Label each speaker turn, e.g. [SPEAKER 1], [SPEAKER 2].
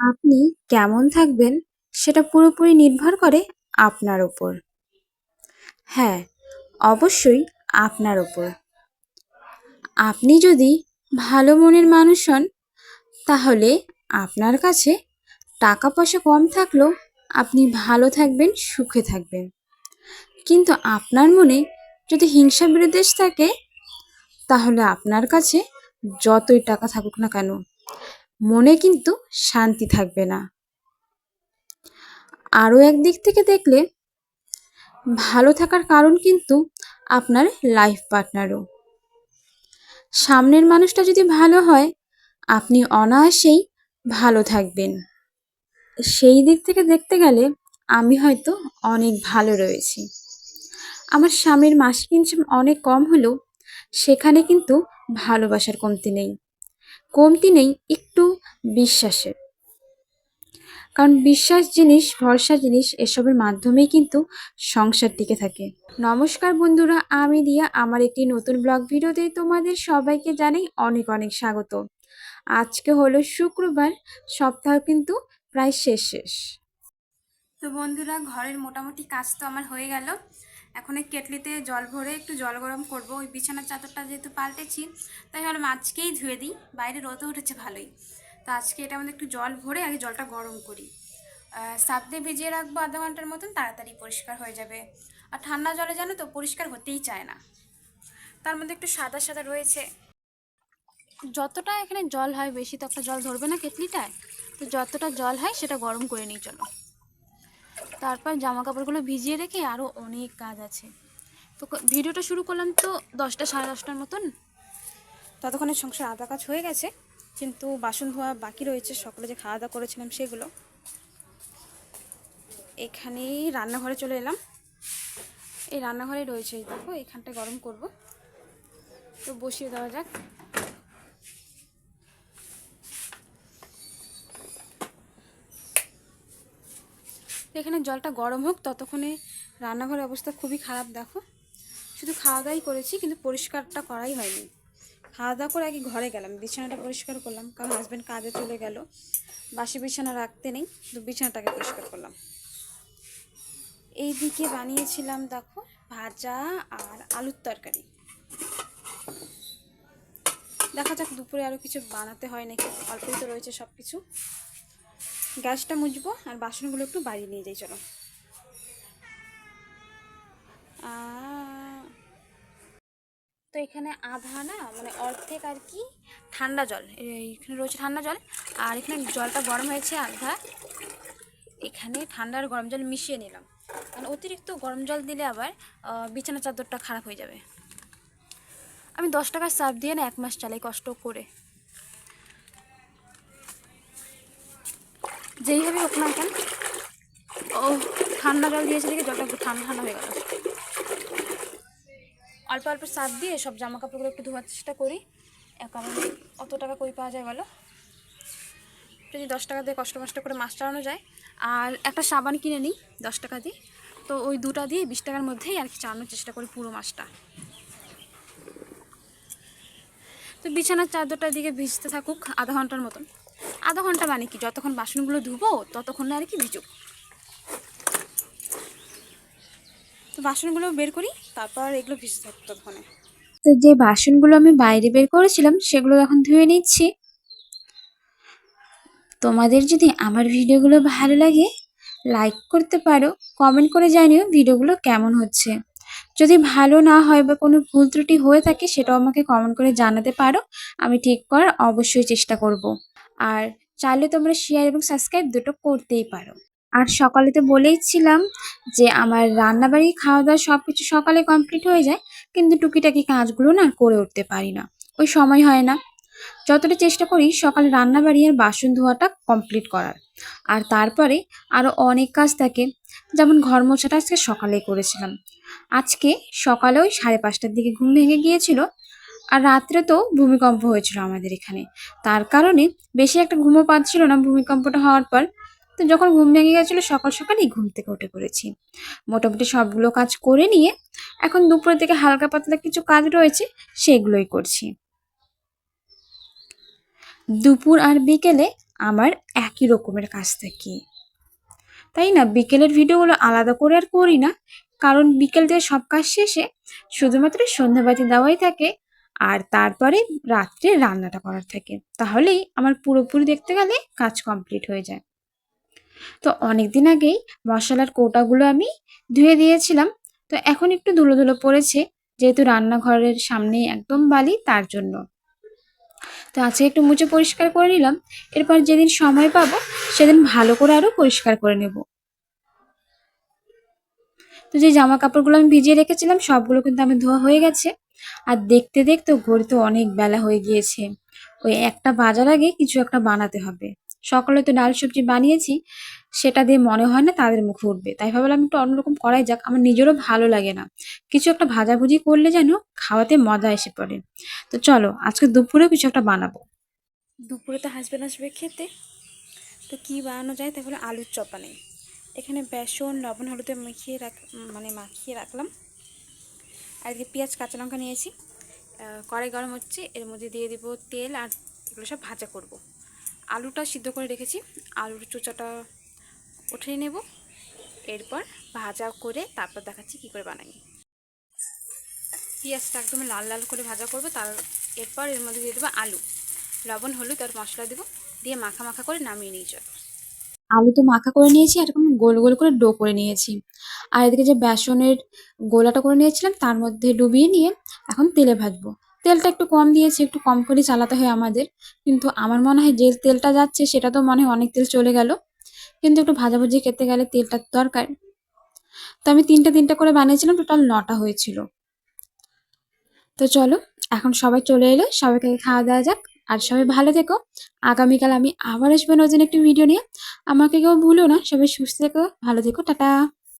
[SPEAKER 1] আপনি কেমন থাকবেন সেটা পুরোপুরি নির্ভর করে আপনার ওপর হ্যাঁ অবশ্যই আপনার ওপর আপনি যদি ভালো মনের মানুষ হন, তাহলে আপনার কাছে টাকা পয়সা কম থাকলেও আপনি ভালো থাকবেন, সুখে থাকবেন। কিন্তু আপনার মনে যদি হিংসা বিদ্বেষ থাকে, তাহলে আপনার কাছে যতই টাকা থাকুক না কেন মনে কিন্তু শান্তি থাকবে না। আরও একদিক থেকে দেখলে, ভালো থাকার কারণ কিন্তু আপনার লাইফ পার্টনারও সামনের মানুষটা যদি ভালো হয়, আপনি অনায়াসেই ভালো থাকবেন। সেই দিক থেকে দেখতে গেলে আমি হয়তো অনেক ভালো রয়েছি। আমার স্বামীর মাসিক ইনকাম অনেক কম হলেও সেখানে কিন্তু ভালোবাসার কমতি নেই। কমতি নেই, একটু বিশ্বাসের। কারণ বিশ্বাস জিনিস, ভরসা জিনিস, এসবের মাধ্যমেই কিন্তু সংসার টিকে থাকে। নমস্কার বন্ধুরা, আমি দিয়া আমার একটি নতুন ব্লগ ভিডিওতে তোমাদের সবাইকে জানাই অনেক অনেক স্বাগত। আজকে হলো শুক্রবার, সপ্তাহ কিন্তু প্রায় শেষ শেষ। তো বন্ধুরা, ঘরের মোটামুটি কাজ তো আমার হয়ে গেল। এখন এই কেটলিতে জল ভরে একটু জল গরম করব। ওই বিছানার চাদরটা যেহেতু পাল্টেছি, তাই ভাবলাম আজকেই ধুয়ে দিই। বাইরে রোদও উঠেছে ভালোই। তো আজকে এটা আমাদের একটু জল ভরে আগে জলটা গরম করি। সাপ দিয়ে ভিজিয়ে রাখব আধা ঘণ্টার মতন, তাড়াতাড়ি পরিষ্কার হয়ে যাবে। আর ঠান্ডা জলে জানো তো, পরিষ্কার হতেই চায় না। তার মধ্যে একটু সাদা সাদা রয়েছে। যতটা এখানে জল হয় বেশি তো একটা জল ধরবে না কেটলিটায়? তো যতটা জল হয় সেটা গরম করে নিই, চলো। তারপর জামা কাপড়গুলো ভিজিয়ে রেখে আরও অনেক কাজ আছে। তো ভিডিওটা শুরু করলাম তো দশটা সাড়ে দশটার মতন। ততক্ষণে সংসার আধা কাজ হয়ে গেছে, কিন্তু বাসন ধোয়া বাকি রয়েছে, সকালে যে খাওয়া দাওয়া করেছিলাম সেগুলো। এখানেই রান্নাঘরে চলে এলাম। এই রান্নাঘরে রয়েছে দেখো এখানটায় গরম করব। তো বসিয়ে দেওয়া যাক। এখানে জলটা গরম হোক, ততক্ষণে রান্নাঘরের অবস্থা খুবই খারাপ, দেখো। শুধু খাওয়া দাওয়াই করেছি, কিন্তু পরিষ্কারটা করাই হয়নি। খাওয়া দাওয়া করে আগে ঘরে গেলাম, বিছানাটা পরিষ্কার করলাম, কারণ হাজব্যান্ড কাজে চলে গেল। বাসি বিছানা রাখতে নেই, তো বিছানাটাকে পরিষ্কার করলাম। এইদিকে বানিয়েছিলাম, দেখো, ভাজা আর আলুর তরকারি। দেখা যাক দুপুরে আরও কিছু বানাতে হয় নাকি, অল্পই তো রয়েছে সব কিছু গ্যাসটা মুছবো আর বাসনগুলো একটু বাড়িয়ে নিয়ে যাই, চলো। তো এখানে আধা না মানে অর্ধেক আর কি ঠান্ডা জল এইখানে রয়েছে ঠান্ডা জল, আর এখানে জলটা গরম হয়েছে আধা। এখানে ঠান্ডা আর গরম জল মিশিয়ে নিলাম। মানে অতিরিক্ত গরম জল দিলে আবার বিছানা চাদরটা খারাপ হয়ে যাবে। আমি দশ টাকার সার্ফ দিয়ে না এক মাস চালাই কষ্ট করে। যেইভাবে হোক না কেন, ও ঠান্ডা জল দিয়েছে দেখে জলটা একটু ঠান্ডা ঠান্ডা হয়ে গেল। অল্প অল্প সার্ফ দিয়ে সব জামা কাপড়গুলো একটু ধোয়ার চেষ্টা করি কারণ অত টাকা কই পাওয়া যায় বলো? যদি দশ টাকা দিয়ে কষ্ট মষ্ট করে মাছ চালানো যায়, আর একটা সাবান কিনে নিই দশ টাকা দিয়ে, তো ওই দুটা দিয়ে বিশ টাকার মধ্যেই আর কি চালানোর চেষ্টা করি পুরো মাছটা। তো বিছানার চাদরটার দিকে ভিজতে থাকুক আধা ঘণ্টার মতন। আধা ঘণ্টা মানে কি? যতক্ষণ বাসনগুলো ধুবো, ততক্ষণ আর কি ভিজুক তো বাসনগুলো বের করি, তারপর এগুলো ভিজতে থাকুক ততক্ষণে। তো যে বাসনগুলো আমি বাইরে বের করেছিলাম, সেগুলো এখন ধুয়ে নিচ্ছি। তোমাদের যদি আমার ভিডিওগুলো ভালো লাগে লাইক করতে পারো কমেন্ট করে জানিও ভিডিওগুলো কেমন হচ্ছে। যদি ভালো না হয় বা কোনো ভুল ত্রুটি হয়ে থাকে, সেটাও আমাকে কমেন্ট করে জানাতে পারো, আমি ঠিক করার অবশ্যই চেষ্টা করব। আর চাইলে তোমরা শেয়ার এবং সাবস্ক্রাইব দুটো করতেই পারো। আর সকালে তো বলেইছিলাম যে আমার রান্নাবাড়ি খাওয়া দাওয়া সব কিছু সকালে কমপ্লিট হয়ে যায়, কিন্তু টুকিটাকি কাজগুলো না করে উঠতে পারি না। ওই সময় হয় না। যতটা চেষ্টা করি সকালে রান্নাবাড়ি আর বাসন ধোয়াটা কমপ্লিট করার। আর তারপরে আরও অনেক কাজ থাকে, যেমন ঘর মোছাটা আজকে সকালে করেছিলাম। আজকে সকালে ওই সাড়ে পাঁচটার দিকে ঘুম ভেঙে গিয়েছিল আর রাত্রে তো ভূমিকম্প হয়েছিল আমাদের এখানে। তার কারণে বেশি একটা ঘুমও পাচ্ছিল না ভূমিকম্পটা হওয়ার পর। তো যখন ঘুম ভেঙে গেছিল, সকাল সকালই ঘুম থেকে উঠে পড়েছি। মোটামুটি সবগুলো কাজ করে নিয়ে এখন দুপুরের থেকে হালকা পাতলা কিছু কাজ রয়েছে, সেগুলোই করছি। দুপুর আর বিকেলে আমার একই রকমের কাজ থাকে। তাই না? বিকেলের ভিডিওগুলো আলাদা করে আর করি না। কারণ বিকেল থেকে সব কাজ শেষে শুধুমাত্র সন্ধ্যাবাতি দেওয়াই থাকে। আর তারপরে রাত্রে রান্নাটা করার থাকে। তাহলেই আমার পুরোপুরি দেখতে গেলে কাজ কমপ্লিট হয়ে যায়। তো অনেক দিন আগেই মশলার কৌটাগুলো আমি ধুয়ে দিয়েছিলাম। তো এখন একটু ধুলো ধুলো পড়েছে, যেহেতু রান্নাঘরের সামনে একদম বালি, তার জন্য। তো আজকে একটু মুছে পরিষ্কার করে নিলাম। এরপর যেদিন সময় পাবো, সেদিন ভালো করে আরও পরিষ্কার করে নেব। তো যে জামা কাপড়গুলো আমি ভিজিয়ে রেখেছিলাম, সবগুলো কিন্তু আমি ধোয়া হয়ে গেছে। আর দেখতে দেখতে ঘড়িতে অনেক বেলা হয়ে গিয়েছে। ওই একটা বাজার আগে কিছু একটা বানাতে হবে। সকালে তো ডাল সবজি বানিয়েছি, সেটা দিয়ে মনে হয় না তাদের মুখে উঠবে। তাই ভাবলাম একটু অন্যরকম করাই যাক, আমার নিজেরও ভালো লাগে না। কিছু একটা ভাজাভুজি করলে যেন খাওয়াতে মজা এসে পড়ে। তো চলো, আজকে দুপুরেও কিছু একটা বানাবো।
[SPEAKER 2] দুপুরে তো হাসবেন্ড আসবে খেতে। তো কী বানানো যায় তাহলে আলুর চপ বানাই। এখানে বেসন, লবণ, হলুদে মাখিয়ে রাখ মানে মাখিয়ে রাখলাম। আর এদিকে পেঁয়াজ, কাঁচা লঙ্কা নিয়েছি। কড়াই গরম হচ্ছে, এর মধ্যে দিয়ে দিব তেল আর এগুলো সব ভাজা করব। আলুটা সিদ্ধ করে রেখেছি, আলুর চোচাটা উঠিয়ে নেব। এরপর ভাজা করে তারপর দেখাচ্ছি কী করে বানাই। পেঁয়াজটা একদম লাল লাল করে ভাজা করব, তার এরপর এর মধ্যে দিয়ে দেবো আলু। লবণ, হলুদ আর মশলা দেবো, দিয়ে মাখা মাখা করে নামিয়ে নিয়ে যাব
[SPEAKER 1] আলু তো মাখা করে নিয়েছি এরকম গোল গোল করে ডো করে নিয়েছি। আর এদিকে যে বেসনের গোলাটা করে নিয়েছিলাম, তার মধ্যে ডুবিয়ে নিয়ে এখন তেলে ভাজবো। তেলটা একটু কম দিয়েছি, একটু কম করে চালাতে হয় আমাদের। কিন্তু আমার মনে হয় যে তেলটা যাচ্ছে, সেটা তো মনে হয় অনেক তেল চলে গেল। কিন্তু একটু ভাজাভুজি খেতে গেলে তেলটার দরকার। তো আমি তিনটা তিনটা করে বানিয়েছিলাম, টোটাল নটা হয়েছিল। তো চলো, এখন সবাই চলে এলো, সবাইকে খাওয়া দাওয়া যাক। আর সবাই ভালো থেকো। আগামীকাল আমি আবার আসব নতুন একটি ভিডিও নিয়ে। আমাকে কেউ ভুলো না। সবাই সুস্থ থেকো, ভালো থেকো, টাটা।